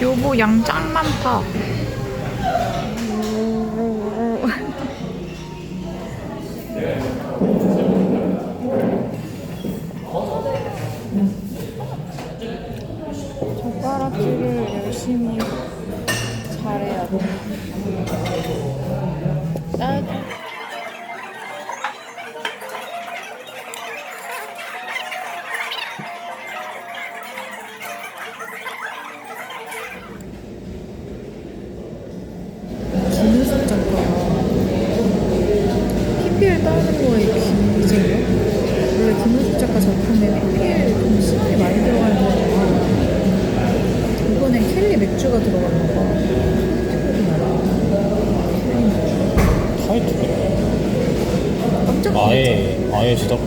요거 양짱 많다. 오. 젓가락질을 열심히 잘해야 돼. 맥주가 들어갔나 봐. 타이틀 깜짝 놀랐죠. 아예 아예 제작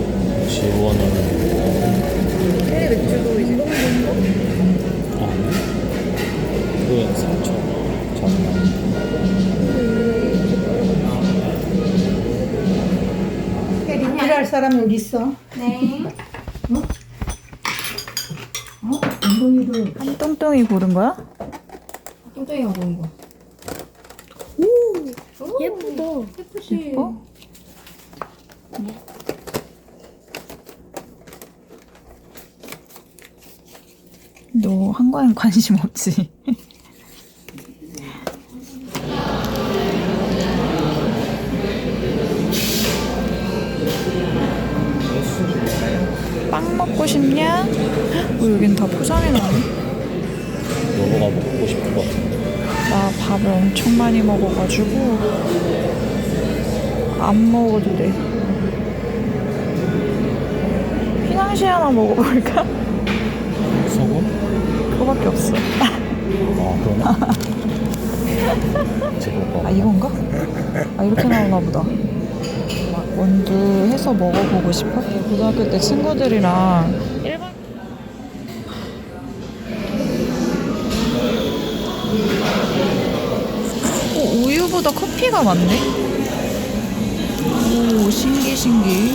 지원을 켈리 맥주도 이제 아니 그 상처 장난 혜린 일할 사람이 어디 있어? 네. 어? 엉덩이를 한 똥똥이 고른 거야? 똥똥이가 보인 거. 예쁘다. 예쁘지? 어? 너 한과엔 관심 없지? 빵 먹고 싶냐? 어, 여긴 다 포장해 놨네. 엄청 많이 먹어가지고 안 먹어도 돼. 휘낭시 하나 먹어볼까? 소금? 그거밖에 없어. 아 그러나? 제법 아 이건가? 아 이렇게 나오나 보다. 원두 해서 먹어보고 싶어? 고등학교 때 친구들이랑 우유보다 커피가 많네. 오 신기 신기.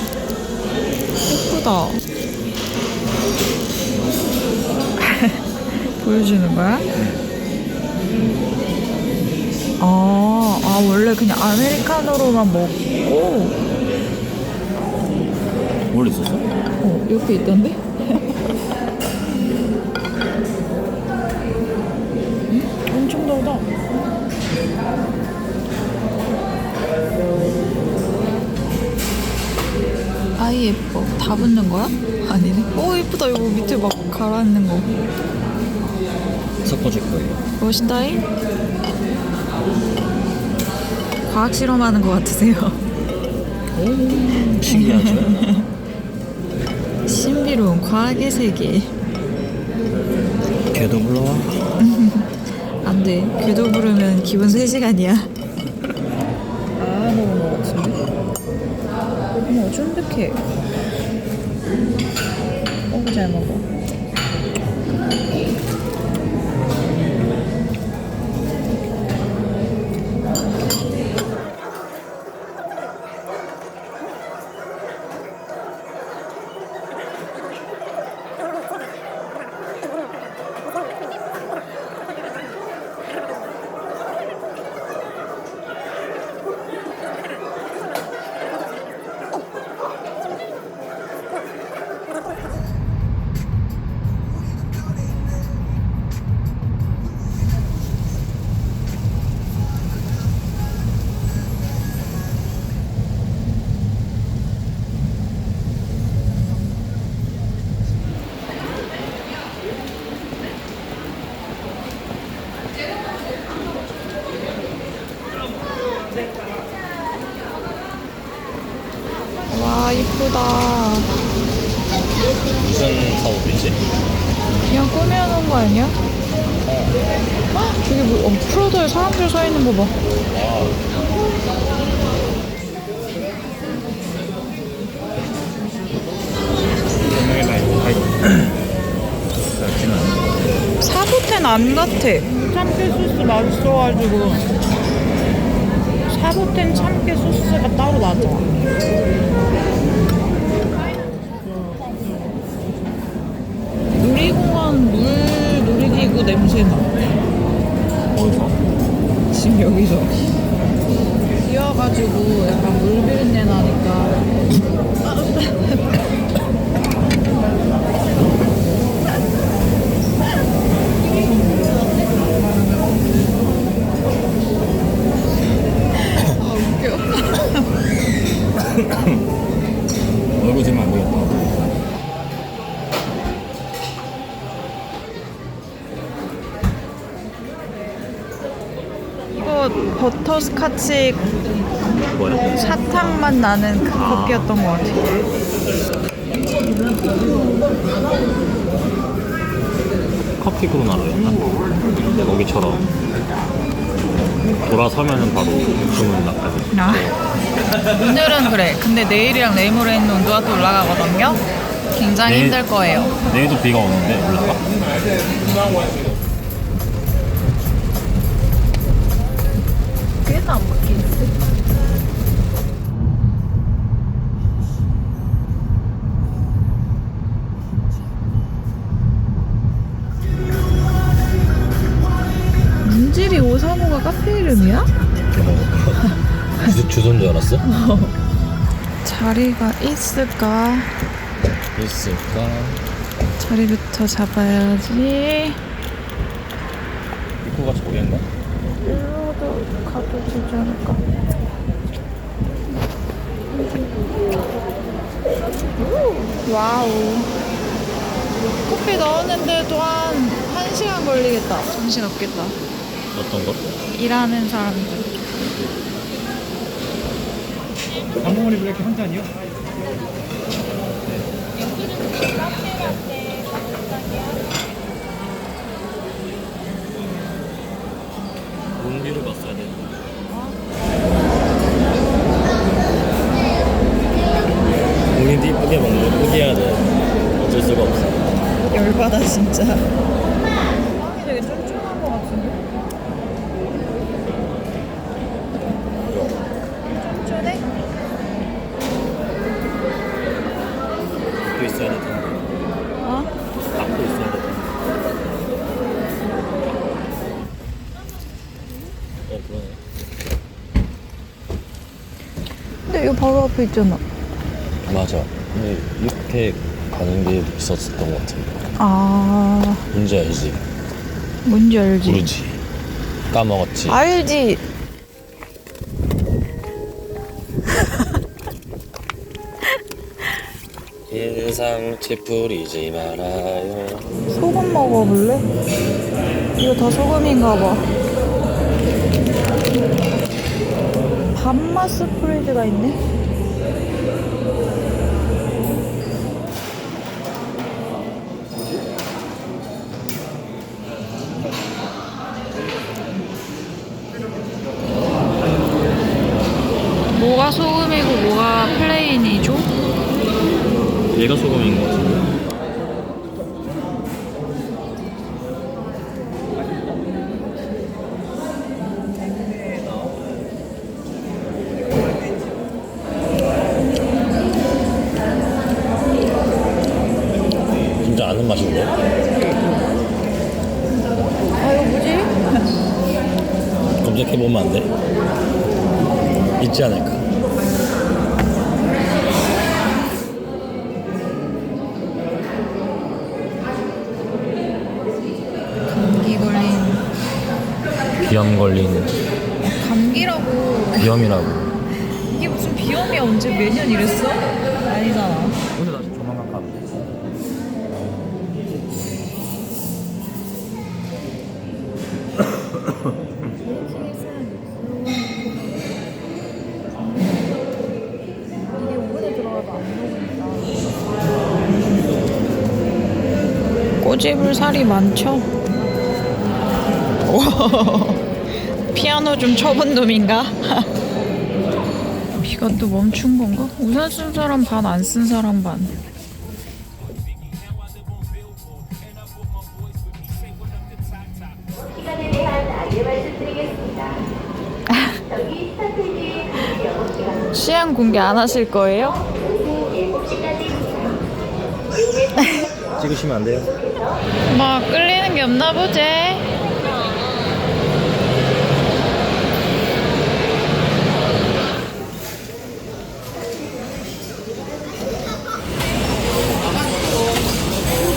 예쁘다. 보여주는 거야? 아, 아 원래 그냥 아메리카노로만 먹고 원래 있었어? 어 옆에 있던데? 예뻐. 다 붙는 거야? 아니네. 오 예쁘다. 이거 밑에 막 가라앉는 거. 섞어줄 거예요 멋있다잉? 과학 실험하는 것 같으세요? 신기하죠? 신비로운 과학의 세계. 걔도 불러와 안 돼. 궤도 부르면 기본 3시간이야. 아, 먹은 것 같은데? 어머, 쫀득해. 어우, 잘 먹어. 와, 이쁘다. 무슨 사업이지? 그냥 꾸며놓은 거 아니야? 헉, 저기 뭐, 어, 프라다에 사람들 서 있는 거 봐. 사보텐 안 같아. 참깨 소스 맛있어가지고. 사보텐 참깨 소스가 따로 나잖아. 놀이기구 냄새 나. 여기서. 뛰어가지고 약간 물 비린내 나니까. 아 웃겨 버터스카치? 사탕 맛 나는 그 커피였던 것 같아 커피 코로나로였나? 거기처럼 돌아서면은 바로 주문 나까지. 아. 오늘은 그래. 근데 내일이랑 내일 모레는 온도가 또 올라가거든요. 굉장히 내일- 힘들 거예요. 내일도 비가 오는데 올라가? 자리가 있을까? 있을까? 자리부터 잡아야지. 입구가 저기인가? 일로도 가도 되지 않을까? 오, 와우. 커피 넣었는데도 한 1시간 걸리겠다. 정신 없겠다. 어떤 거? 일하는 사람들. 한봉우리 블랙 한 잔이요? 이쁘게 먹는 거 포기해야 돼. 어쩔 수가 없어. 열받아, 진짜. 빵이 되게 쫀쫀한 것 같은데? 쫀쫀해? 닫고 있어야 될 텐데. 어? 닫고 있어야 될 텐데. 어, 그러네. 근데 앞에 있잖아. 맞아. 근데 이렇게 가는 게 있었던 것 같은데. 아, 뭔지 알지? 뭔지 알지? 모르지. 까먹었지. 알지. 인상치 뿌리지 말아요. 소금 먹어볼래? 이거 다 소금인가 봐. 밥맛 스프레드가 있네. 뭐가 소금이고 뭐가 플레인이죠? 얘가 소금인 것 같은데. 진짜 아는 맛인데? 아 이거 뭐지? 검색해보면 안 돼? 있지 않을까? 감기 걸린 비염 걸린 감기라고 비염이라고. 이게 무슨 비염이야 언제 매년 이랬어? 아니잖아 꼬집을 살이 많죠? 피아노 좀 쳐본 놈인가? 비가 또 멈춘 건가? 우산 쓴 사람 반 안 쓴 사람 반 취향 공개 안 하실 거예요? 찍으시면 안 돼요? 막 끌리는 게 없나 보지?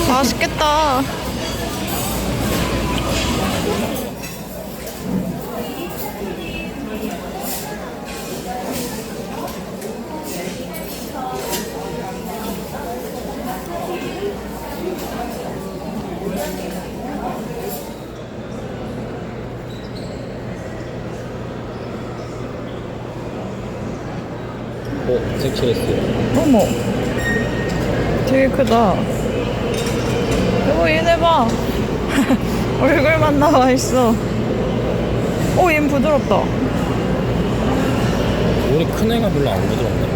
맛있겠다. 설치했어요. 어머. 되게 크다. 여보, 얘네 봐. 얼굴만 나와 있어. 오, 얘는 부드럽다. 우리 큰 애가 별로 안 부드럽네.